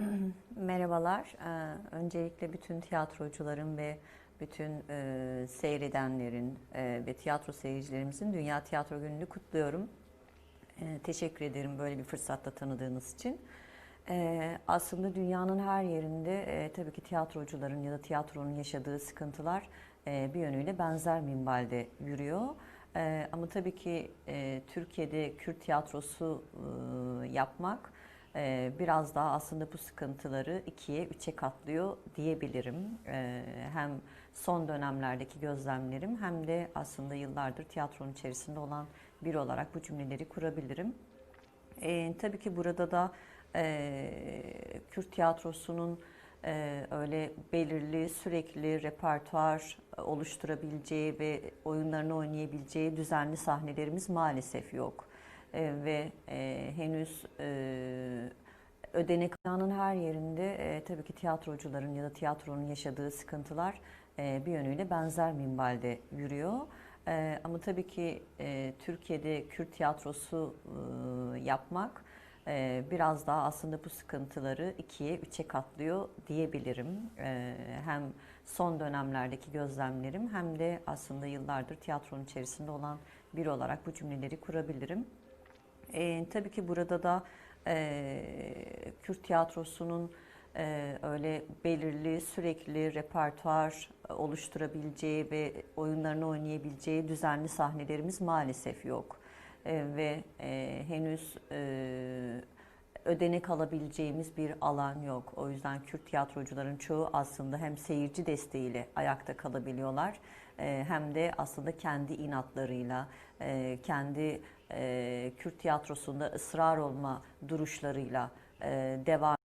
Merhabalar. Ee, Öncelikle bütün tiyatrocuların ve bütün e, seyredenlerin e, ve tiyatro seyircilerimizin Dünya Tiyatro Günü'nü kutluyorum. E, Teşekkür ederim böyle bir fırsatta tanıdığınız için. E, Aslında dünyanın her yerinde e, tabii ki tiyatrocuların ya da tiyatronun yaşadığı sıkıntılar bir yönüyle benzer minvalde yürüyor. Ama tabii ki Türkiye'de Kürt tiyatrosu yapmak ee, biraz daha aslında bu sıkıntıları ikiye, üçe katlıyor diyebilirim. Ee, Hem son dönemlerdeki gözlemlerim hem de aslında yıllardır tiyatronun içerisinde olan biri olarak bu cümleleri kurabilirim. Ee, tabii ki burada da e, Kürt tiyatrosunun e, öyle belirli, sürekli repertuar oluşturabileceği ve oyunlarını oynayabileceği düzenli sahnelerimiz maalesef yok. E, ve e, henüz e, ödenek dünyanın her yerinde e, tabii ki tiyatrocuların ya da tiyatronun yaşadığı sıkıntılar e, bir yönüyle benzer minvalde yürüyor. E, ama tabii ki e, Türkiye'de Kürt tiyatrosu e, yapmak e, biraz daha aslında bu sıkıntıları ikiye, üçe katlıyor diyebilirim. E, hem son dönemlerdeki gözlemlerim hem de aslında yıllardır tiyatronun içerisinde olan biri olarak bu cümleleri kurabilirim. E, tabii ki burada da e, Kürt tiyatrosunun e, öyle belirli, sürekli repertuar oluşturabileceği ve oyunlarını oynayabileceği düzenli sahnelerimiz maalesef yok. E, ve e, henüz e, ödenek alabileceğimiz bir alan yok. O yüzden Kürt tiyatrocuların çoğu aslında hem seyirci desteğiyle ayakta kalabiliyorlar e, hem de aslında kendi inatlarıyla, e, kendi e, Kürt tiyatrosunda ısrar olma duruşlarıyla devam